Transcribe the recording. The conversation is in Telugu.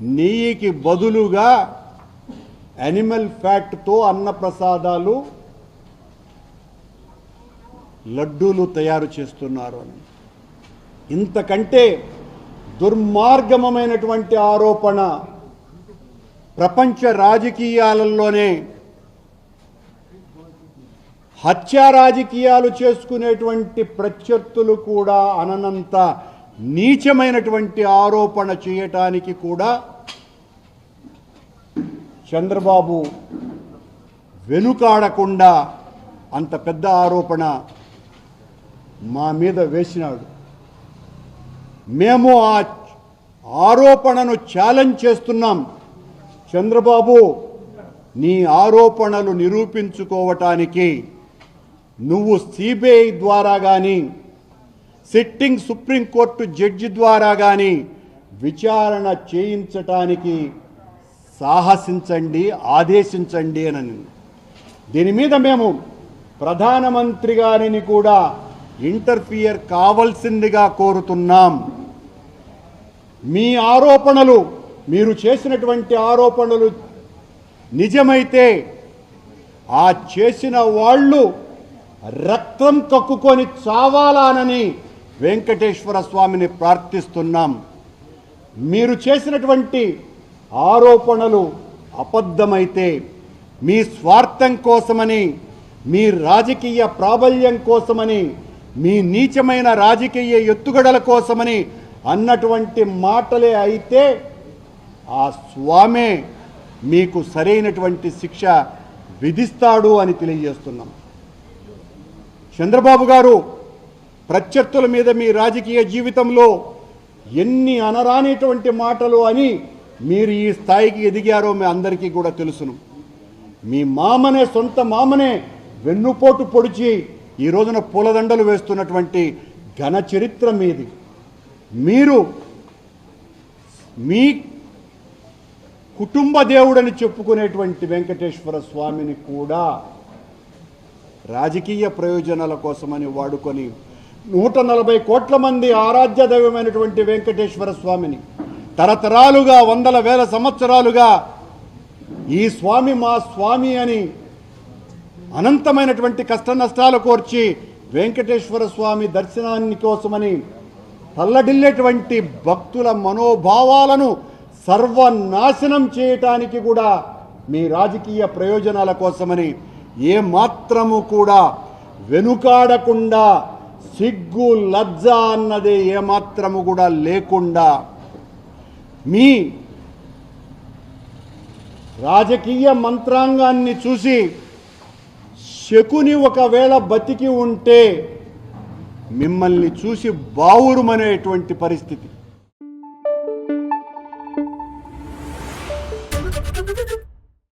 నెయ్యికి బదులుగా యానిమల్ ఫ్యాట్తో అన్నప్రసాదాలు లడ్డూలు తయారు చేస్తున్నారు అని. ఇంతకంటే దుర్మార్గమైనటువంటి ఆరోపణ ప్రపంచ రాజకీయాలలోనే హత్యా రాజకీయాలు చేసుకునేటువంటి ప్రత్యర్థులు కూడా అననంత నీచమైనటువంటి ఆరోపణ చేయటానికి కూడా చంద్రబాబు వెనుకాడకుండా అంత పెద్ద ఆరోపణ మా మీద వేసినాడు. మేము ఆ ఆరోపణను ఛాలెంజ్ చేస్తున్నాం. చంద్రబాబు నీ ఆరోపణలు నిరూపించుకోవటానికి నువ్వు సిబిఐ ద్వారా కానీ సిట్టింగ్ సుప్రీంకోర్టు జడ్జి ద్వారా కానీ విచారణ చేయించటానికి సాహసించండి ఆదేశించండి అని దీని మీద మేము ప్రధానమంత్రి గారిని కూడా ఇంటర్ఫియర్ కావాల్సిందిగా కోరుతున్నాం. మీ ఆరోపణలు మీరు చేసినటువంటి ఆరోపణలు నిజమైతే ఆ చేసిన వాళ్ళు రక్తం కక్కుకొని చావాలానని వెంకటేశ్వర స్వామిని ప్రార్థిస్తున్నాం. మీరు చేసినటువంటి ఆరోపణలు అబద్ధమైతే మీ స్వార్థం కోసమని మీ రాజకీయ ప్రాబల్యం కోసమని మీ నీచమైన రాజకీయ ఎత్తుగడల కోసమని అన్నటువంటి మాటలే అయితే ఆ స్వామే మీకు సరైనటువంటి శిక్ష విధిస్తాడు అని తెలియజేస్తున్నాం. చంద్రబాబు గారు ప్రత్యర్థుల మీద మీ రాజకీయ జీవితంలో ఎన్ని అనరానిటువంటి మాటలు అని మీరు ఈ స్థాయికి ఎదిగారో మీ అందరికీ కూడా తెలుసును. మీ మామనే సొంత మామనే వెన్నుపోటు పొడిచి ఈ రోజున పూలదండలు వేస్తున్నటువంటి ఘన చరిత్ర మీది. మీరు మీ కుటుంబ దేవుడని చెప్పుకునేటువంటి వెంకటేశ్వర స్వామిని కూడా రాజకీయ ప్రయోజనాల కోసమని వాడుకొని నూట నలభై కోట్ల మంది ఆరాధ్య దైవమైనటువంటి వెంకటేశ్వర స్వామిని తరతరాలుగా వందల వేల సంవత్సరాలుగా ఈ స్వామి మా స్వామి అని అనంతమైనటువంటి కష్ట నష్టాలు కోర్చి వెంకటేశ్వర స్వామి దర్శనాన్ని కోసమని తల్లడిల్లేటువంటి భక్తుల మనోభావాలను సర్వనాశనం చేయటానికి కూడా మీ రాజకీయ ప్రయోజనాల కోసమని ఏమాత్రము కూడా వెనుకాడకుండా సిగ్గు లజ్జ అన్నది ఏమాత్రము కూడా లేకుండా మీ రాజకీయ మంత్రాంగాన్ని చూసి శకుని ఒకవేళ బతికి ఉంటే మిమ్మల్ని చూసి బావురుమనేటువంటి పరిస్థితి.